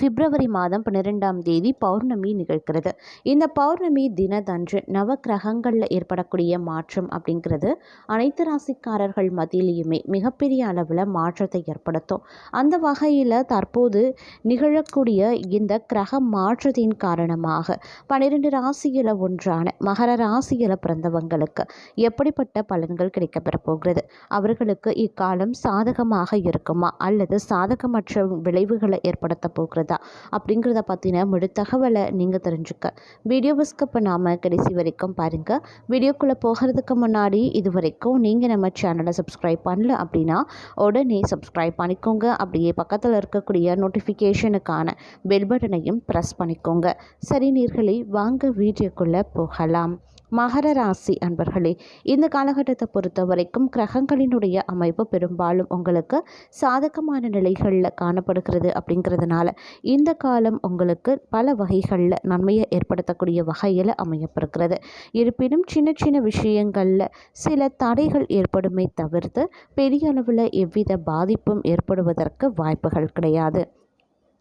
பிப்ரவரி மாதம் பன்னிரெண்டாம் தேதி பௌர்ணமி நிகழ்கிறது. இந்த பௌர்ணமி தினதன்று நவக்கிரகங்களில் ஏற்படக்கூடிய மாற்றம் அப்படிங்கிறது அனைத்து ராசிக்காரர்கள் மத்தியிலையுமே மிகப்பெரிய அளவில் மாற்றத்தை ஏற்படுத்தும். அந்த வகையில் தற்போது நிகழக்கூடிய இந்த கிரக மாற்றத்தின் காரணமாக பன்னிரெண்டு ராசியில் ஒன்றான மகர ராசியில் பிறந்தவங்களுக்கு எப்படிப்பட்ட பலன்கள் கிடைக்கப்பெற போகிறது? அவர்களுக்கு இக்காலம் சாதகமாக இருக்குமா? அல்லது சாதகமற்ற விளைவுகளை ஏற்படுத்த போகிறது? இருக்கிறதா? அப்படிங்கிறத பற்றின முழு தகவலை நீங்கள் தெரிஞ்சுக்க. வீடியோ ஸ்கிப் பண்ணாமல் கடைசி வரைக்கும் பாருங்கள் வீடியோக்குள்ளே போகிறதுக்கு முன்னாடி இது வரைக்கும் நீங்கள் நம்ம சேனலை சப்ஸ்கிரைப் பண்ணல அப்படின்னா உடனே சப்ஸ்கிரைப் பண்ணிக்கோங்க. அப்படியே பக்கத்தில் இருக்கக்கூடிய நோட்டிஃபிகேஷனுக்கான பெல் பட்டனையும் ப்ரெஸ் பண்ணிக்கோங்க. சரி நீர்களை வாங்க வீடியோக்குள்ளே போகலாம். மகர ராசி அன்பர்களே இந்த காலகட்டத்தை பொறுத்த வரைக்கும் கிரகங்களினுடைய அமைப்பு பெரும்பாலும் உங்களுக்கு சாதகமான நிலைகளில் காணப்படுகிறது அப்படிங்கிறதுனால இந்த காலம் உங்களுக்கு பல வகைகளில் நன்மையை ஏற்படுத்தக்கூடிய வகையில் அமையப்படுகிறது இருப்பினும் சின்ன சின்ன விஷயங்களில் சில தடைகள் ஏற்படுமே தவிர்த்து பெரிய அளவில் எவ்வித பாதிப்பும் ஏற்படுவதற்கு வாய்ப்புகள் கிடையாது.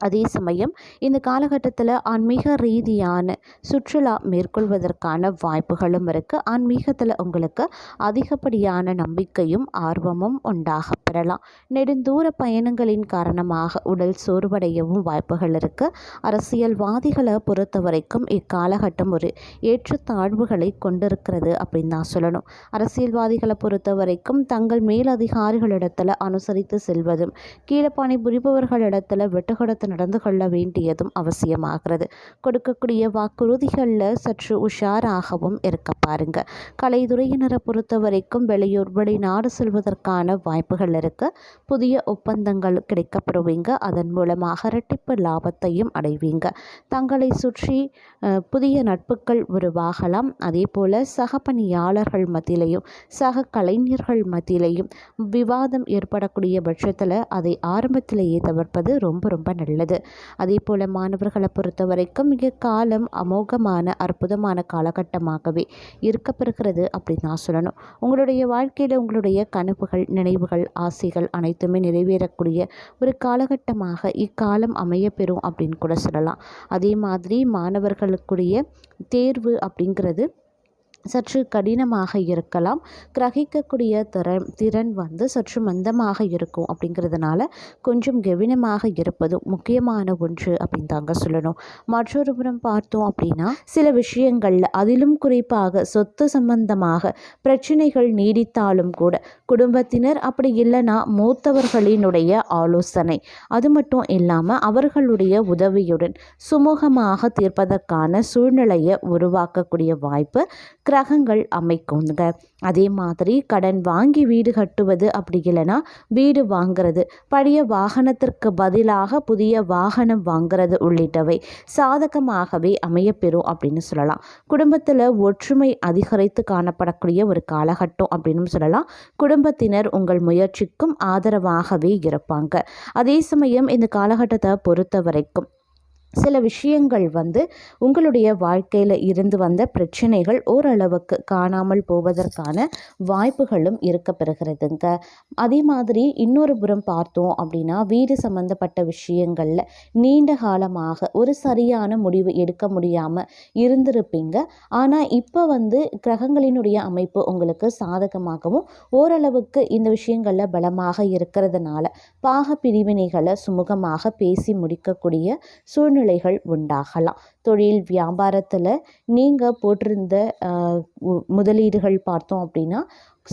அதே சமயம் இந்த காலகட்டத்தில் ஆன்மீக ரீதியான சுற்றுலா மேற்கொள்வதற்கான வாய்ப்புகளும் இருக்குது ஆன்மீகத்தில் உங்களுக்கு அதிகப்படியான நம்பிக்கையும் ஆர்வமும் உண்டாக பெறலாம். நெடுந்தூர பயணங்களின் காரணமாக உடல் சோர்வடையவும் வாய்ப்புகள் இருக்குது அரசியல்வாதிகளை பொறுத்த வரைக்கும் இக்காலகட்டம் ஒரு ஏற்றத்தாழ்வுகளை கொண்டிருக்கிறது அப்படின்னு தான் சொல்லணும். அரசியல்வாதிகளை பொறுத்த வரைக்கும் தங்கள் மேலதிகாரிகளிடத்தில் அனுசரித்து செல்வதும் கீழப்பாணி புரிபவர்களிடத்தில் வெட்டுக்கொடுத்து நடந்து கொள்ள வேண்டியதும் அவசியமாகிறது. கொடுக்கக்கூடிய வாக்குறுதிகளில் சற்று உஷாராகவும் இருக்க பாருங்க. கலைத்துறையினரை பொறுத்த வரைக்கும் வெளியூர் வெளிநாடு செல்வதற்கான வாய்ப்புகள் இருக்குது புதிய ஒப்பந்தங்கள் கிடைக்கப்பெறுவீங்க அதன் மூலமாக இரட்டிப்பு லாபத்தையும் அடைவீங்க. தங்களை சுற்றி புதிய நட்புகள் உருவாகலாம். அதே போல் சக பணியாளர்கள் மத்தியிலையும் சக கலைஞர்கள் மத்தியிலையும் விவாதம் ஏற்படக்கூடிய பட்சத்தில் அதை ஆரம்பத்திலேயே தவிர்ப்பது ரொம்ப ரொம்ப நல்லது. உள்ளது. அதே போல் மாணவர்களை பொறுத்த வரைக்கும் மிக காலம் அமோகமான அற்புதமான காலகட்டமாகவே இருக்கப்பெறுகிறது அப்படின்னு நான் சொல்லணும். உங்களுடைய வாழ்க்கையில் உங்களுடைய கனவுகள் நினைவுகள் ஆசைகள் அனைத்துமே நிறைவேறக்கூடிய ஒரு காலகட்டமாக இக்காலம் அமையப்பெறும் அப்படின்னு கூட சொல்லலாம். அதே மாதிரி மாணவர்களுக்குரிய தேர்வு அப்படிங்கிறது சற்று கடினமாக இருக்கலாம். கிரகிக்கக்கூடிய திறன் திறன் வந்து சற்று மந்தமாக இருக்கும் அப்படிங்கிறதுனால கொஞ்சம் கவனமாக இருப்பதும் முக்கியமான ஒன்று அப்படின்னு தாங்க சொல்லணும். மற்றொரு புறம் பார்த்தோம் அப்படின்னா சில விஷயங்களில் அதிலும் குறிப்பாக சொத்து சம்பந்தமாக பிரச்சனைகள் நீடித்தாலும் கூட குடும்பத்தினர் அப்படி இல்லைன்னா மூத்தவர்களினுடைய ஆலோசனை. அது மட்டும் இல்லாமல் அவர்களுடைய உதவியுடன் சுமூகமாக தீர்ப்பதற்கான சூழ்நிலையை உருவாக்கக்கூடிய வாய்ப்பு கிரகங்கள் அமைக்குங்க. அதே மாதிரி கடன் வாங்கி வீடு கட்டுவது அப்படி இல்லைன்னா வீடு வாங்கிறது பழைய வாகனத்திற்கு பதிலாக புதிய வாகனம் வாங்கிறது உள்ளிட்டவை சாதகமாகவே அமையப்பெறும் அப்படின்னு சொல்லலாம். குடும்பத்தில் ஒற்றுமை அதிகரித்து காணப்படக்கூடிய ஒரு காலகட்டம் அப்படின்னு சொல்லலாம். குடும்பத்தினர் உங்கள் முயற்சிக்கும் ஆதரவாகவே இருப்பாங்க. அதே சமயம் இந்த காலகட்டத்தை பொறுத்த வரைக்கும் சில விஷயங்கள் வந்து உங்களுடைய வாழ்க்கையில் இருந்து வந்த பிரச்சனைகள் ஓரளவுக்கு காணாமல் போவதற்கான வாய்ப்புகளும் இருக்க பெறுகிறதுங்க. அதே மாதிரி இன்னொரு புறம் பார்த்தோம் அப்படின்னா வீடு சம்மந்தப்பட்ட விஷயங்களில் நீண்ட காலமாக ஒரு சரியான முடிவு எடுக்க முடியாமல் இருந்திருப்பீங்க. ஆனால் இப்போ வந்து கிரகங்களினுடைய அமைப்பு உங்களுக்கு சாதகமாகவும் ஓரளவுக்கு இந்த விஷயங்களில் பலமாக இருக்கிறதுனால பாக பிரிவினைகளை சுமூகமாக பேசி முடிக்கக்கூடிய சூழ்நிலை சூழ்நிலைகள் உண்டாகலாம். தொழில் வியாபாரத்தில் நீங்கள் போட்டிருந்த முதலீடுகள் பார்த்தோம் அப்படின்னா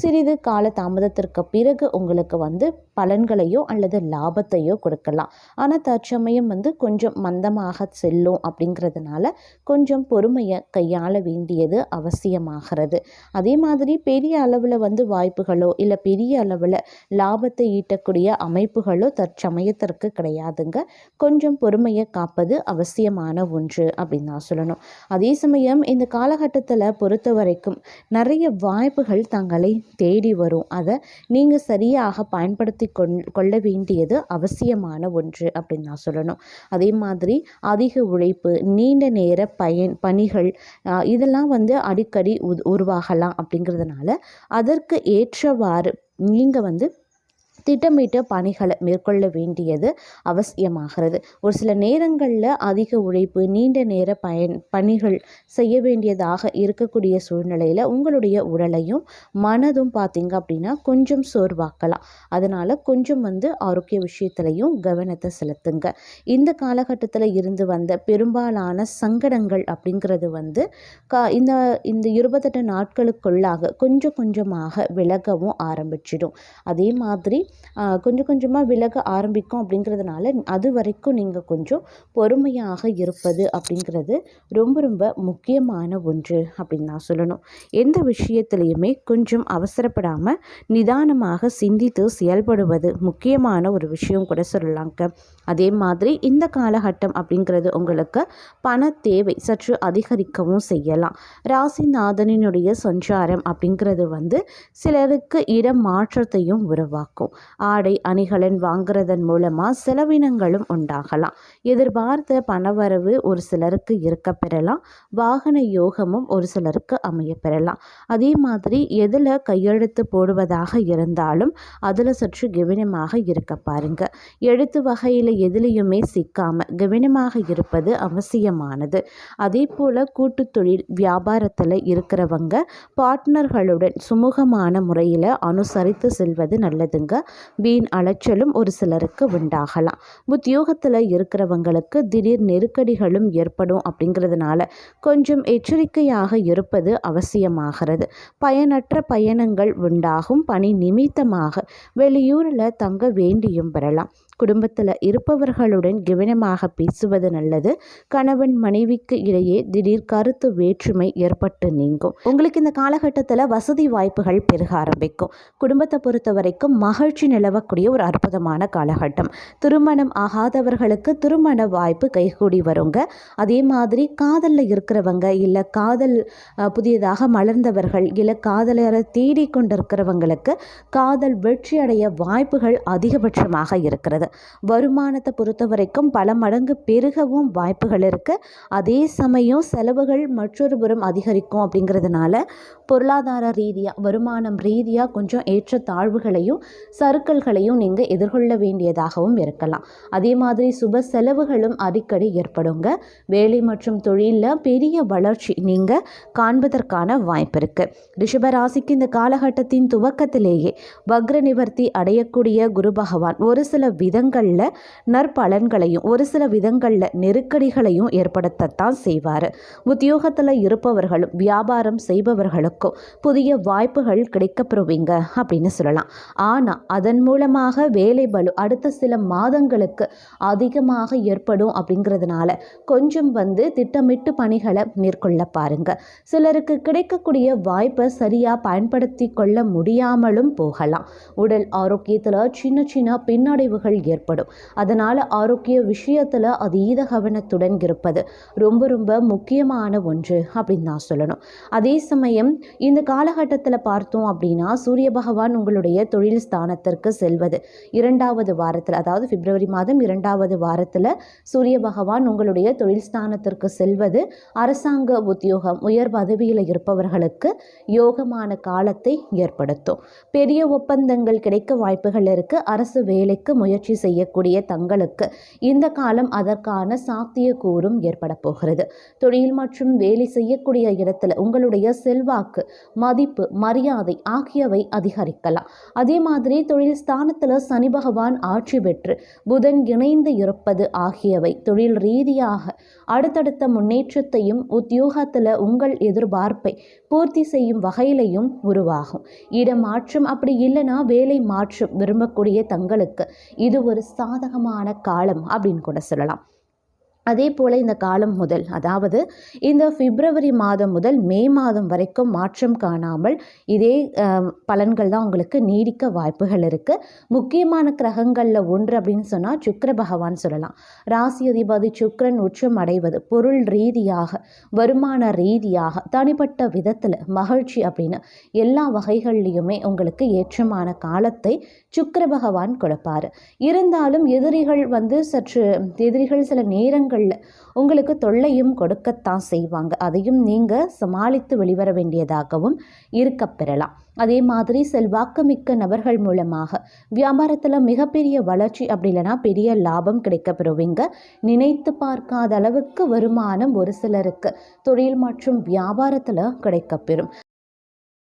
சிறிது கால தாமதத்திற்கு பிறகு உங்களுக்கு வந்து பலன்களையோ அல்லது லாபத்தையோ கொடுக்கலாம். ஆனால் தற்சமயம் வந்து கொஞ்சம் மந்தமாக செல்லும் அப்படிங்கிறதுனால கொஞ்சம் பொறுமையை கையாள வேண்டியது அவசியமாகிறது. அதே மாதிரி பெரிய அளவில் வந்து வாய்ப்புகளோ இல்லை பெரிய அளவில் லாபத்தை ஈட்டக்கூடிய அமைப்புகளோ தற்சமயத்திற்கு கிடையாதுங்க. கொஞ்சம் பொறுமையை காப்பது அவசியமான ஒன்று அப்படின்னு நான் சொல்லணும். அதே சமயம் இந்த காலகட்டத்தில் பொறுத்த வரைக்கும் நிறைய வாய்ப்புகள் தங்களை தேடி வரும். அதை நீங்கள் சரியாக பயன்படுத்தி கொள்ள வேண்டியது அவசியமான ஒன்று அப்படின்னு நான் சொல்லணும். அதே மாதிரி அதிக உழைப்பு நீண்ட நேர பயன் பணிகள் இதெல்லாம் வந்து அடிக்கடி உ உருவாகலாம் அப்படிங்கிறதுனால அதற்கு ஏற்றவாறு நீங்கள் வந்து திட்டமிட்ட பணிகளை மேற்கொள்ள வேண்டியது அவசியமாகிறது. ஒரு சில நேரங்களில் அதிக உழைப்பு நீண்ட நேர பயன் பணிகள் செய்ய வேண்டியதாக இருக்கக்கூடிய சூழ்நிலையில் உங்களுடைய உடலையும் மனதும் பார்த்திங்க அப்படின்னா கொஞ்சம் சோர்வாக்கலாம். அதனால் கொஞ்சம் வந்து ஆரோக்கிய விஷயத்துலையும் கவனத்தை செலுத்துங்க. இந்த காலகட்டத்தில் இருந்து வந்த பெரும்பாலான சங்கடங்கள் அப்படிங்கிறது வந்து கா இந்த இந்த இருபத்தெட்டு நாட்களுக்குள்ளாக கொஞ்சம் கொஞ்சமாக விலகவும் ஆரம்பிச்சிடும். அதே மாதிரி கொஞ்சம் கொஞ்சமாக விலக ஆரம்பிக்கும் அப்படிங்கிறதுனால அது வரைக்கும் நீங்கள் கொஞ்சம் பொறுமையாக இருப்பது அப்படிங்கிறது ரொம்ப ரொம்ப முக்கியமான ஒன்று அப்படின்னு நான் சொல்லணும். எந்த விஷயத்துலையுமே கொஞ்சம் அவசரப்படாமல் நிதானமாக சிந்தித்து செயல்படுவது முக்கியமான ஒரு விஷயம் கூட சொல்லலாங்க. அதே மாதிரி இந்த காலகட்டம் அப்படிங்கிறது உங்களுக்கு பண தேவை சற்று அதிகரிக்கவும் செய்யலாம். ராசிநாதனினுடைய சஞ்சாரம் அப்படிங்கிறது வந்து சிலருக்கு இடம் மாற்றத்தையும் உருவாக்கும். ஆடை அணிகலன் வாங்குறதன் மூலமாக செலவினங்களும் உண்டாகலாம். எதிர்பார்த்த பணவரவு ஒரு சிலருக்கு இருக்க பெறலாம். வாகன யோகமும் ஒரு சிலருக்கு அமைய பெறலாம். அதே மாதிரி எதில் கையெழுத்து போடுவதாக இருந்தாலும் அதில் சற்று கவனமாக இருக்க பாருங்க. எழுத்து வகையில் எதிலையுமே சிக்காமல் கவனமாக இருப்பது அவசியமானது. அதே போல் கூட்டு தொழில் வியாபாரத்தில் இருக்கிறவங்க பார்ட்னர்களுடன் சுமூகமான முறையில் அனுசரித்து செல்வது நல்லதுங்க. வீண் அலைச்சலும் ஒரு சிலருக்கு உண்டாகலாம். உத்தியோகத்தில் இருக்கிறவங்களுக்கு திடீர் நெருக்கடிகளும் ஏற்படும் அப்படிங்கிறதுனால கொஞ்சம் எச்சரிக்கையாக இருப்பது அவசியமாகிறது. பயனற்ற பயணங்கள் உண்டாகும். பணி நிமித்தமாக வெளியூரில் தங்க வேண்டியும் பெறலாம். குடும்பத்தில் இருப்பவர்களுடன் கவனமாக பேசுவது நல்லது. கணவன் மனைவிக்கு இடையே திடீர் கருத்து வேற்றுமை ஏற்பட்டு நீங்கும். உங்களுக்கு இந்த காலகட்டத்தில் வசதி வாய்ப்புகள் பெருக ஆரம்பிக்கும். குடும்பத்தை பொறுத்த வரைக்கும் மகிழ்ச்சி நிலவக்கூடிய ஒரு அற்புதமான காலகட்டம். திருமணம் ஆகாதவர்களுக்கு திருமண வாய்ப்பு கைகூடி வருங்க. அதே மாதிரி காதலில் இருக்கிறவங்க இல்லை காதல் புதியதாக மலர்ந்தவர்கள் இல்லை காதலரை தேடிக்கொண்டிருக்கிறவங்களுக்கு காதல் வெற்றி அடைய வாய்ப்புகள் அதிகபட்சமாக இருக்கிறது. வருமானத்தை பொறுத்த வரைக்கும் பல மடங்கு பெருகவும் வாய்ப்புகள் இருக்குது அதே சமயம் செலவுகள் மற்றொரு புறம் அதிகரிக்கும் அப்படிங்கிறதுனால பொருளாதார ரீதியாக வருமானம் ரீதியாக கொஞ்சம் ஏற்ற தாழ்வுகளையும் சறுக்கல்களையும் நீங்கள் எதிர்கொள்ள வேண்டியதாகவும் இருக்கலாம். அதே மாதிரி சுப செலவுகளும் அடிக்கடி ஏற்படுங்க. வேலை மற்றும் தொழிலில் பெரிய வளர்ச்சி நீங்கள் காண்பதற்கான வாய்ப்பு இருக்குது ரிஷபராசிக்கு இந்த காலகட்டத்தின் துவக்கத்திலேயே வக்ர நிவர்த்தி அடையக்கூடிய குரு பகவான் ஒரு சில விதங்களில் நற்பலன்களையும் ஒரு சில விதங்களில் நெருக்கடிகளையும் ஏற்படுத்தத்தான் செய்வார். உத்தியோகத்தில் இருப்பவர்களும் வியாபாரம் செய்பவர்களுக்கும் புதிய வாய்ப்புகள் கிடைக்கப்பெறுவீங்க அப்படின்னு சொல்லலாம். ஆனால் அதன் மூலமாக வேலை பலு அடுத்த சில மாதங்களுக்கு அதிகமாக ஏற்படும் அப்படிங்கிறதுனால கொஞ்சம் வந்து திட்டமிட்டு பணிகளை மேற்கொள்ள பாருங்க. சிலருக்கு கிடைக்கக்கூடிய வாய்ப்பை சரியாக பயன்படுத்தி கொள்ள முடியாமலும் போகலாம். உடல் ஆரோக்கியத்தில் சின்ன சின்ன பின்னடைவுகள் ஏற்படும். அதனால் ஆரோக்கிய விஷயத்தில் அதீத கவனத்துடன் இருப்பது ரொம்ப ரொம்ப முக்கியமான ஒன்று அப்படின்னு நான் சொல்லணும். அதே சமயம் இந்த காலகட்டத்தில் பார்த்தோம் அப்படின்னா சூரிய பகவான் உங்களுடைய தொழில் ஸ்தானத்திற்கு செல்வது இரண்டாவது வாரத்தில் அதாவது பிப்ரவரி மாதம் இரண்டாவது வாரத்தில் சூரிய பகவான் உங்களுடைய தொழில் ஸ்தானத்திற்கு செல்வது அரசாங்க உத்தியோகம் உயர் பதவியில் இருப்பவர்களுக்கு யோகமான காலத்தை ஏற்படுத்தும். பெரிய ஒப்பந்தங்கள் கிடைக்க வாய்ப்புகள் இருக்கு அரசு வேலைக்கு முயற்சி முயற்சி செய்யக்கூடிய தங்களுக்கு இந்த காலம் அதற்கான சாத்தியக்கூறும் ஏற்பட போகிறது. தொழில் மற்றும் வேலை செய்யக்கூடிய இடத்துல உங்களுடைய செல்வாக்கு மதிப்பு மரியாதை ஆகியவை அதிகரிக்கலாம். அதே மாதிரி தொழில் ஸ்தானத்தில் சனி பகவான் ஆட்சி பெற்று புதன் இணைந்து இருப்பது ஆகியவை தொழில் ரீதியாக அடுத்தடுத்த முன்னேற்றத்தையும் உத்தியோகத்தில் உங்கள் எதிர்பார்ப்பை பூர்த்தி செய்யும் வகையிலையும் உருவாகும். இடமாற்றம் அப்படி இல்லைன்னா வேலை மாற்றம் விரும்பக்கூடிய தங்களுக்கு இது ஒரு சாதகமான காலம் அப்படின்னு கூட சொல்லலாம். அதே போல் இந்த காலம் முதல் அதாவது இந்த பிப்ரவரி மாதம் முதல் மே மாதம் வரைக்கும் மாற்றம் காணாமல் இதே பலன்கள் தான் உங்களுக்கு நீடிக்க வாய்ப்புகள் இருக்குது முக்கியமான கிரகங்களில் ஒன்று அப்படின்னு சொன்னால் சுக்கர பகவான் சொல்லலாம். ராசி அதிபதி சுக்கரன் உச்சம் அடைவது பொருள் ரீதியாக வருமான ரீதியாக தனிப்பட்ட விதத்தில் மகிழ்ச்சி அப்படின்னு எல்லா வகைகள்லையுமே உங்களுக்கு ஏற்றமான காலத்தை சுக்கர பகவான் கொடுப்பாரு. இருந்தாலும் எதிரிகள் வந்து சற்று எதிரிகள் சில நேரங்கள் நேரங்களில் உங்களுக்கு தொல்லையும் கொடுக்கத்தான் செய்வாங்க. அதையும் நீங்கள் சமாளித்து வெளிவர வேண்டியதாகவும் இருக்க பெறலாம். அதே மாதிரி செல்வாக்குமிக்க நபர்கள் மூலமாக வியாபாரத்தில் மிகப்பெரிய வளர்ச்சி அப்படி இல்லைன்னா பெரிய லாபம் கிடைக்க பெறுவீங்க நினைத்து பார்க்காத அளவுக்கு வருமானம் ஒரு சிலருக்கு தொழில் மற்றும் வியாபாரத்தில் கிடைக்கப்பெறும்.